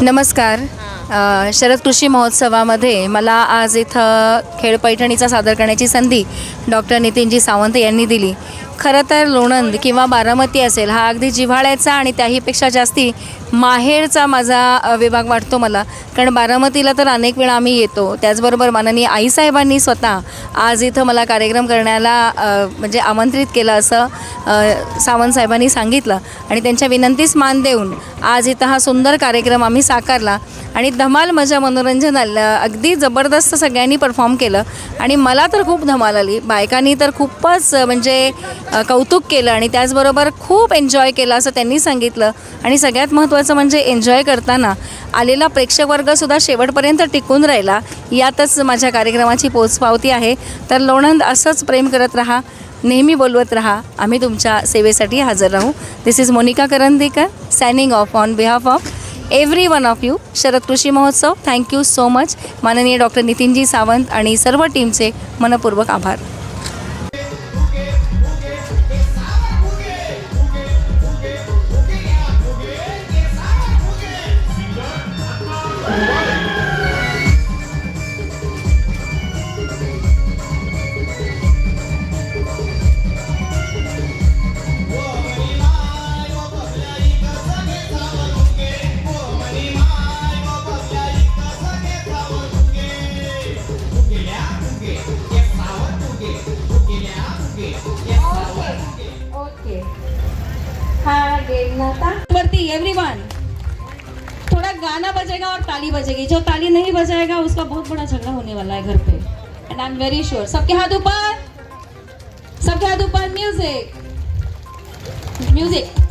नमस्कार. अ, शरद कृषी महोत्सवामध्ये मला आज इथं खेळ पैठणीचा सादर करण्याची संधी डॉक्टर नितीनजी सावंत यांनी दिली. खरं तर लोणंद किंवा बारामती असेल हा अगदी जिव्हाळ्याचा आणि त्याहीपेक्षा जास्ती माहेरचा माझा विभाग वाटतो मला. कारण बारामतीला तर अनेक वेळा आम्ही येतो. त्याचबरोबर माननीय आईसाहेबांनी स्वतः आज इथं मला कार्यक्रम करण्याला म्हणजे आमंत्रित केलं असं सावंतसाहेबांनी सावंत साहेबांनी सांगितलं. आणि त्यांच्या विनंतीस मान देऊन आज इथं हा सुंदर कार्यक्रम आम्ही साकारला. आणि धमाल मजा मनोरंजन आलं अगदी जबरदस्त सगळ्यांनी परफॉर्म केलं. आणि मला तर खूप धमाल आली. बायकांनी तर खूपच म्हणजे कौतुक केलं आणि त्याचबरोबर खूप एन्जॉय केलं असं त्यांनी सांगितलं. आणि सगळ्यात महत्त्वाचं म्हणजे एन्जॉय करताना आलेला प्रेक्षकवर्गसुद्धा शेवटपर्यंत टिकून राहिला. यातच माझ्या कार्यक्रमाची पोचपावती आहे. तर लोणंद असंच प्रेम करत राहा नेहमी बोलवत राहा आम्ही तुमच्या सेवेसाठी हजर राहू. This is Monika Karandikar signing off on behalf of every one of you Sharad कृषी महोत्सव थँक्यू सो मच माननीय डॉक्टर नितीनजी सावंत आणि सर्व टीमचे मनपूर्वक आभार. वरती एवरीवन थोड़ा गाना बजेगा और ताली बजेगी। जो ताली नहीं बजाएगा, उसका बहुत बड़ा झगड़ा होने वाला है घर पे। And I am very sure सबके हाथ ऊपर? सबके हाथ ऊपर? म्यूज़िक म्यूज़िक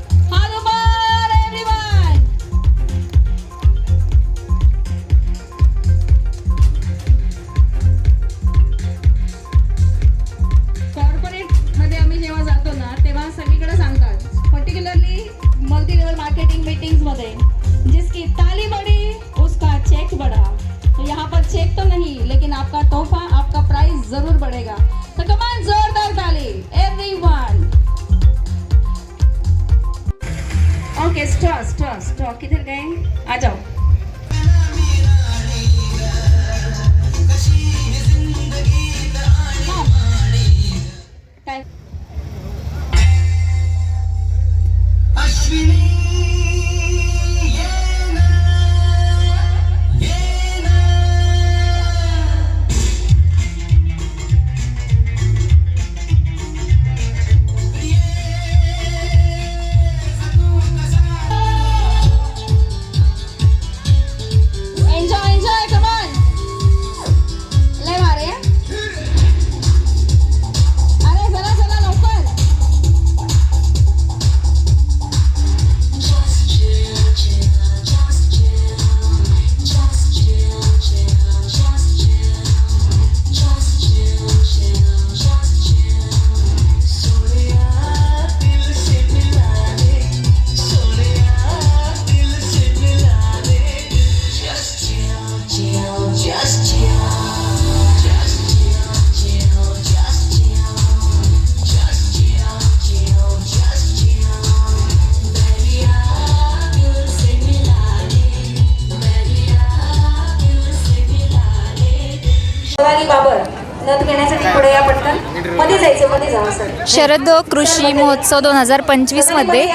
शरद कृषी महोत्सव दोन हजार पंचवीसमध्ये.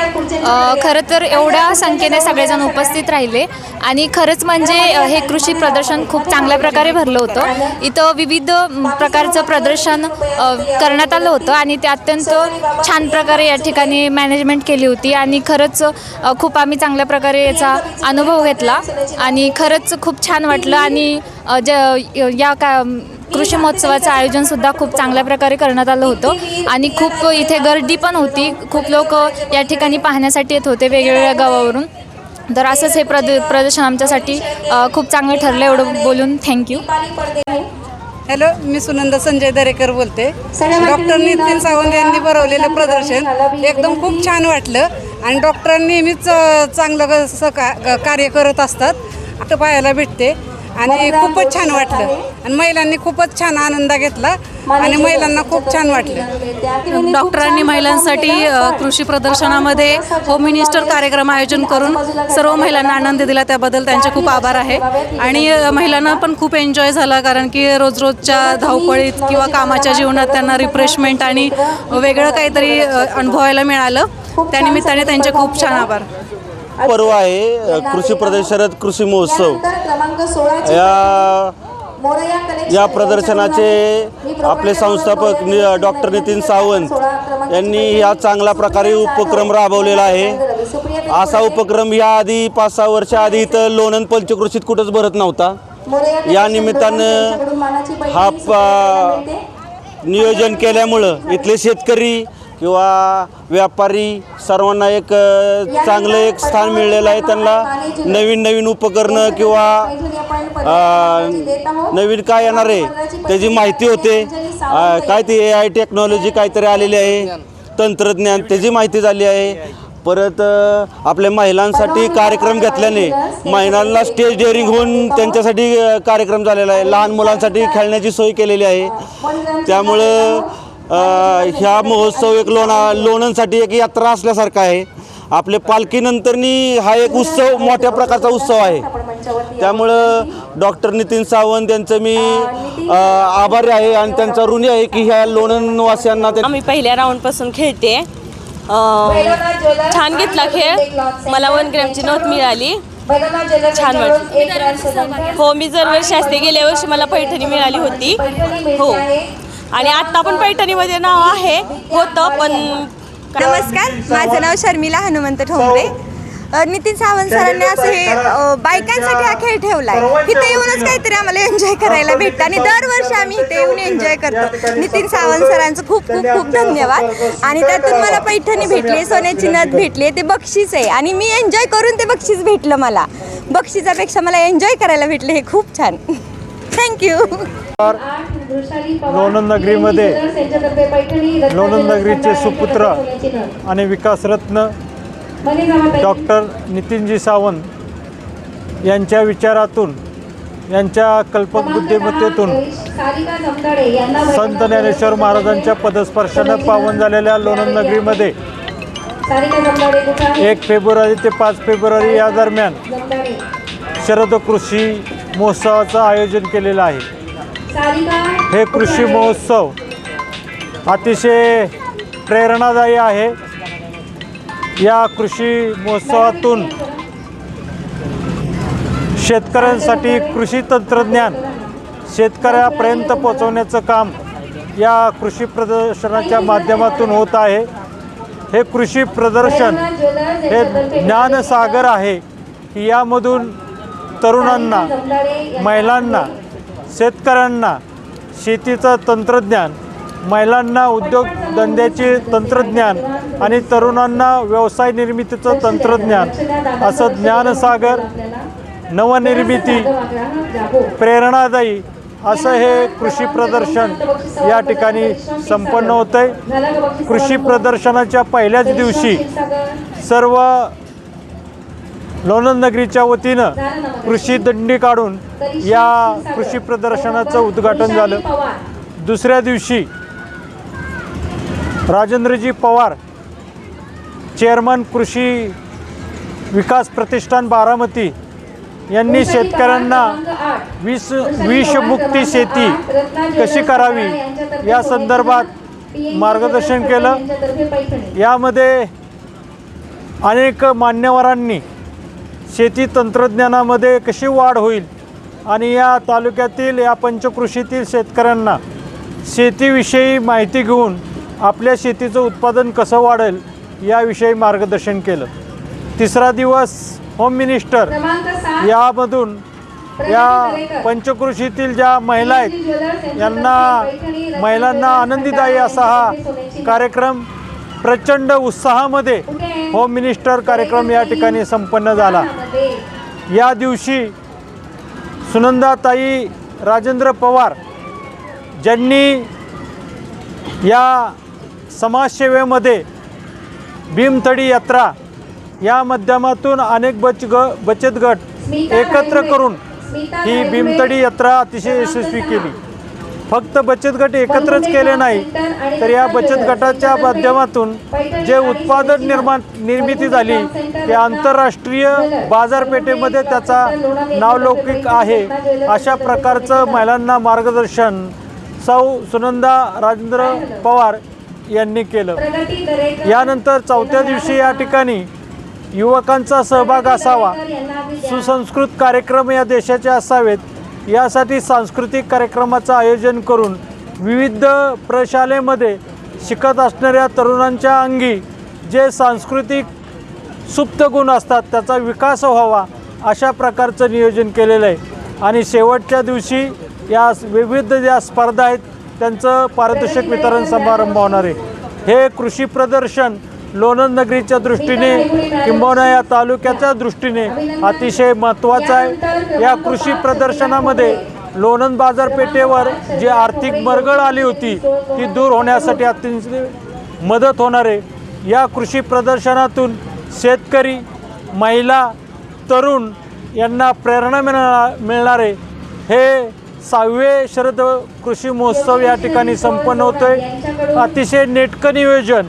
खरं तर एवढ्या संख्येने सगळेजण उपस्थित राहिले. आणि खरंच म्हणजे हे कृषी प्रदर्शन खूप चांगल्या प्रकारे भरलं होतं. इथं विविध प्रकारचं प्रदर्शन करण्यात आलं होतं. आणि ते अत्यंत छान प्रकारे या ठिकाणी मॅनेजमेंट केली होती. आणि खरंच खूप आम्ही चांगल्या प्रकारे याचा अनुभव घेतला. आणि खरंच खूप छान वाटलं. आणि ज या का कृषी महोत्सवाचं आयोजनसुद्धा खूप चांगल्या प्रकारे करण्यात आलं होतं. आणि खूप इथे गर्दी पण होती. खूप लोक या ठिकाणी पाहण्यासाठी येत होते वेगवेगळ्या गावावरून. तर असंच हे प्रद प्रदर्शन आमच्यासाठी खूप चांगलं ठरलं एवढं बोलून. थँक्यू हॅलो मी सुनंदा संजय दरेकर बोलते. डॉक्टर नितीन सावंत यांनी भरवलेलं प्रदर्शन एकदम खूप छान वाटलं. आणि डॉक्टर नेहमीच चांगलं ग- का कार्य करत असतात. आता पाहायला भेटते. आणि खूपच छान वाटलं. आणि महिलांनी खूपच छान आनंद घेतला आणि महिलांना खूप छान वाटलं. डॉक्टरांनी महिलांसाठी कृषी प्रदर्शनामध्ये होम मिनिस्टर कार्यक्रम आयोजन करून सर्व महिलांना आनंद दिला त्याबद्दल त्यांचे खूप आभार आहे. आणि महिलांना पण खूप एन्जॉय झाला कारण की रोज रोजच्या धावपळीत किंवा कामाच्या जीवनात त्यांना रिफ्रेशमेंट आणि वेगळं काहीतरी अनुभवायला मिळालं. त्यानिमित्ताने त्यांचे खूप छान आभार. पर्व आहे कृषी प्रदर्शनात कृषी महोत्सव. या या प्रदर्शनाचे आपले संस्थापक डॉक्टर नितीन सावंत यांनी हा चांगल्या प्रकारे उपक्रम राबवलेला आहे. असा उपक्रम या आधी पाच सहा वर्षा आधी इथं लोणंद पंचकृषीत कुठंच भरत नव्हता. या निमित्तानं हा नियोजन केल्यामुळं इथले शेतकरी किंवा व्यापारी सर्वांना एक चांगलं एक स्थान मिळलेलं आहे त्यांना. नवीन नवीन उपकरणं किंवा नवीन काय येणार आहे त्याची माहिती होते. काय ते ए आय टेक्नॉलॉजी काहीतरी आलेली आहे तंत्रज्ञान त्याची माहिती झाली आहे. परत आपल्या महिलांसाठी कार्यक्रम घेतल्याने महिलांना स्टेज डेअरिंग होऊन त्यांच्यासाठी कार्यक्रम झालेला आहे. लहान मुलांसाठी खेळण्याची सोय केलेली आहे. त्यामुळं ह्या महोत्सव एक लोणा लोणंदसाठी एक यात्रा असल्यासारखा आहे. आपले पालखीनंतरनी हा एक उत्सव मोठ्या प्रकारचा उत्सव आहे. त्यामुळं डॉक्टर नितीन सावंत यांचं मी आभारी आहे आणि त्यांचा ऋणी आहे की ह्या लोणंदवासियांना आम्ही पहिल्या राऊंडपासून खेळते. छान घेतला खेळ. मला वन ग्रॅमची नोंद मिळाली. छान वाटलं. हो मी दरवर्षी असते गेल्या वर्षी मला पैठणी मिळाली होती. हो. आणि आत्ता पण पैठणीमध्ये नाव आहे. होतं पण नमस्कार माझं नाव शर्मिला हनुमंत ठोंबरे. नितीन सावंत सरांनी असं हे बायकांसाठी हा खेळ ठेवलाय. इथे येऊनच काहीतरी आम्हाला एन्जॉय करायला भेटतं. आणि दरवर्षी आम्ही इथे येऊन एन्जॉय करतो. नितीन सावंत सरांचं खूप खूप खूप धन्यवाद. आणि त्यातून मला पैठणी भेटली सोन्याची नथ भेटली ते बक्षीस आहे. आणि मी एन्जॉय करून ते बक्षीस भेटलं मला. बक्षिसापेक्षा मला एन्जॉय करायला भेटले हे खूप छान. थँक्यू लोणंद नगरीमध्ये लोणंद नगरीचे सुपुत्र आणि विकासरत्न डॉक्टर नितीनजी सावंत यांच्या विचारातून यांच्या कल्पक बुद्धिमत्तेतून संत ज्ञानेश्वर महाराजांच्या पदस्पर्शानं पावन झालेल्या लोणंद नगरीमध्ये एक फेब्रुवारी ते पाच फेब्रुवारी या दरम्यान शरद कृषी महोत्सवाचं आयोजन केलेलं आहे. हे कृषी महोत्सव अतिशय प्रेरणादायी आहे. या कृषी महोत्सवातून शेतकऱ्यांसाठी कृषी तंत्रज्ञान शेतकऱ्यापर्यंत पोचवण्याचं काम या कृषी प्रदर्शनाच्या माध्यमातून होत आहे. हे कृषी प्रदर्शन हे ज्ञानसागर आहे. की यामधून तरुणांना महिलांना शेतकऱ्यांना शेतीचं तंत्रज्ञान महिलांना उद्योगधंद्याचे तंत्रज्ञान आणि तरुणांना व्यवसाय निर्मितीचं तंत्रज्ञान असं ज्ञानसागर नवनिर्मिती प्रेरणादायी असं हे कृषी प्रदर्शन या ठिकाणी संपन्न होतं आहे कृषी प्रदर्शनाच्या पहिल्याच दिवशी सर्व लोणंद नगरीच्या वतीनं कृषी दंडी काढून या कृषी प्रदर्शनाचं उद्घाटन झालं. दुसऱ्या दिवशी राजेंद्रजी पवार चेअरमन कृषी विकास प्रतिष्ठान बारामती यांनी शेतकऱ्यांना विष विषमुक्ती शेती कशी करावी या संदर्भात मार्गदर्शन केलं. यामध्ये अनेक मान्यवरांनी शेती तंत्रज्ञानामध्ये कशी वाढ होईल? आणि या तालुक्यातील या पंचकृषीतील शेतकऱ्यांना शेतीविषयी माहिती घेऊन आपल्या शेतीचं उत्पादन कसं वाढेल याविषयी मार्गदर्शन केलं. तिसरा दिवस होम मिनिस्टर यामधून या पंचकृषीतील ज्या महिला आहेत यांना महिलांना आनंदीदायी असा हा कार्यक्रम प्रचंड उत्साहामध्ये होम मिनिस्टर कार्यक्रम या ठिकाणी संपन्न झाला. या दिवशी सुनंदाताई राजेंद्र पवार ज्यांनी या समाजसेवेमध्ये भीमथडी यात्रा या माध्यमातून अनेक बच ग बचत गट एकत्र करून ही भीमथडी यात्रा अतिशय यशस्वी केली. फक्त बचत गट एकत्रच केले नाही तर या बचत गटाच्या माध्यमातून जे उत्पादन निर्माण निर्मिती झाली ते आंतरराष्ट्रीय बाजारपेठेमध्ये त्याचा नावलौकिक आहे अशा प्रकारचं महिलांना मार्गदर्शन सौ सुनंदा राजेंद्र पवार यांनी केलं. यानंतर चौथ्या दिवशी या ठिकाणी युवकांचा सहभाग असावा. सुसंस्कृत कार्यक्रम या देशाचे असावेत. यासाठी सांस्कृतिक कार्यक्रमाचं आयोजन करून विविध प्रशालेमध्ये शिकत असणाऱ्या तरुणांच्या अंगी जे सांस्कृतिक सुप्त गुण असतात त्याचा विकास व्हावा अशा प्रकारचं नियोजन केलेलं आहे. आणि शेवटच्या दिवशी या विविध ज्या स्पर्धा आहेत त्यांचं पारितोषिक वितरण समारंभ होणार आहे. हे कृषी प्रदर्शन लोणंद नगरीच्या दृष्टीने किंबहुना या तालुक्याच्या दृष्टीने अतिशय महत्त्वाचं आहे. या कृषी प्रदर्शनामध्ये लोणंद बाजारपेठेवर जी आर्थिक मरगळ आली होती ती दूर होण्यासाठी अतिशय मदत होणार आहे. या कृषी प्रदर्शनातून शेतकरी महिला तरुण यांना प्रेरणा मिळणार मिळणारे हे सहावे शरद कृषी महोत्सव या ठिकाणी संपन्न होतोय. अतिशय नेटकं नियोजन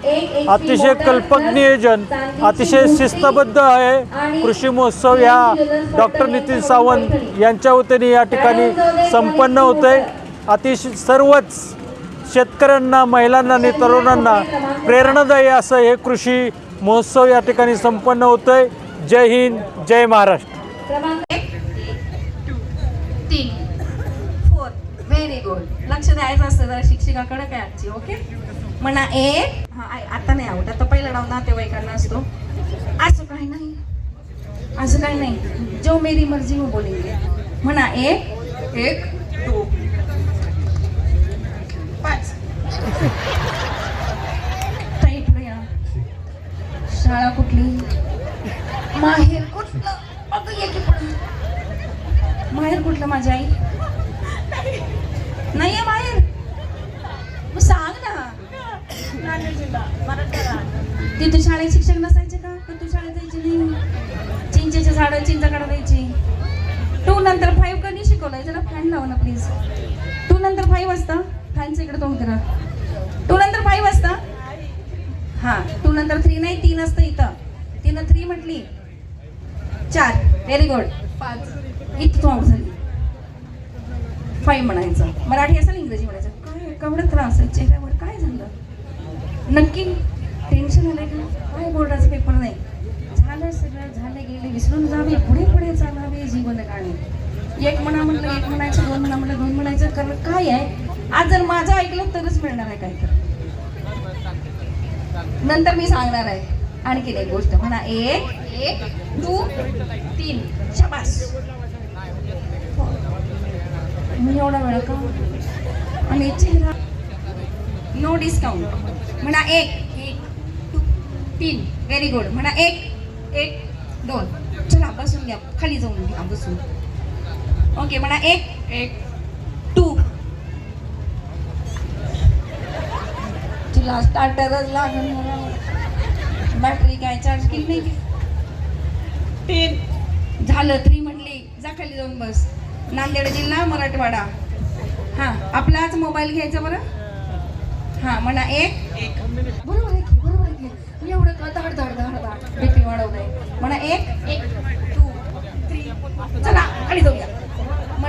अतिशय कल्पक नियोजन अतिशय शिस्तबद्ध आहे कृषी महोत्सव या डॉक्टर नितीन सावंत यांच्या वतीने या ठिकाणी संपन्न होतोय. अतिशय सर्वच शेतकऱ्यांना महिलांना आणि तरुणांना प्रेरणादायी असं हे कृषी महोत्सव या ठिकाणी संपन्न होतोय. जय हिंद जय महाराष्ट्र. तीन. व्हेरी गुड लक्ष द्यायचं असतं जरा शिक्षिकाकडे काय आजची ओके म्हणा एक हा आय- आता नाही आवडत. आता पहिला डाव नातेवाईकांना असतो. असं काही नाही. असं काही नाही. जो मेरी मर्जी मी बोलेंगे म्हणा एक एक टू पाच. ताई पुढे या. शाळा कुठली? माहेर कुठलं? अगं ये की माहेर कुठलं माझी आई? टू नंतर फाईव्ह वाजता? फॅनचं इकडे तोंड करा. टू नंतर फाईव्ह वाजता? हां टू नंतर थ्री नाही तीन असतं इथं. तिनं थ्री म्हटली. चार. व्हेरी गुड पाच. इथं तू आउट झाली. फाईव्ह म्हणायचं. मराठी असेल इंग्रजी म्हणायचं. काय केवढा त्रास आहे? चेहऱ्यावर काय झालं? नक्की? टेन्शन आलंय का? काय बोर्डाचा पेपर नाही. झालं सगळं झालं गेले विसरून जावे पुढे पुढे चालावे जीवन गाणे. एक म्हणा म्हटलं एक म्हणायचं दोन म्हणा म्हटलं दोन म्हणायचं कारण काय आहे? आज जर माझं ऐकलं तरच मिळणार आहे काय तर नंतर मी सांगणार आहे. आणखीन एक गोष्ट म्हणा एक एक टू तीन. शबास. मी एवढा वेळ का? आणि चेहरा. नो डिस्काउंट म्हणा एक एक टू तीन. व्हेरी गुड म्हणा एक एक दोन. चला बसून घ्या. खाली जाऊन घ्या बसून. ओके म्हणा एक एक टू तुला स्टार्टरच लागेल बॅटरी काय चार्ज केली नाही तीन झालं थ्री म्हणली जा खाली जाऊन बस. नांदेड जिल्हा मराठवाडा. हां आपलाच मोबाईल घ्यायचा बरं? हां म्हणा एक. बरोबर आहे की बरोबर आहे की. मी एवढं का धाड धाड धाड धाड? बीपी वाढवलंय म्हणा एक. एक. टू थ्री चला खाली जाऊया.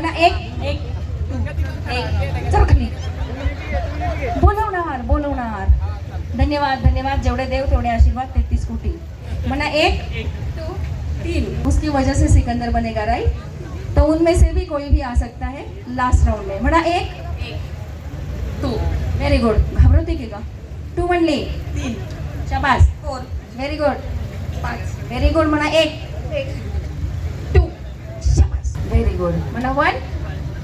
म्हणा एक एक बोलवणार बोलवणार. धन्यवाद धन्यवाद. जेवढे देव तेवढे आशीर्वाद तेहतीस कोटी. म्हणा एक टू तीन. उसकी वजह से सिकंदर बनेगा राइट तो उनमें से भी कोई भी आ सकता है लास्ट राउंड में. म्हणा एक टू व्हेरी गुड घाबरवते की का? टू म्हणली. तीन. शाबास. फोर व्हेरी गुड पाच. व्हेरी गुड म्हणा एक. व्हेरी गुड म्हणा वन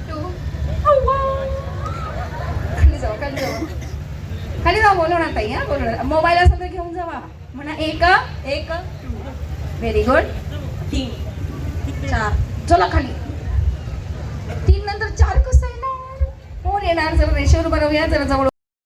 टू खाली जाऊ खाली जाऊ खाली जाऊ बोलवणार ताई हा बोलवणार मोबाईल असेल तर घेऊन जावा म्हणा एक एक व्हेरी गुड तीन चार चला खाली तीन नंतर चार कसं येणार कोण येणार जरा रेषेवर बनवूया या जरा जवळ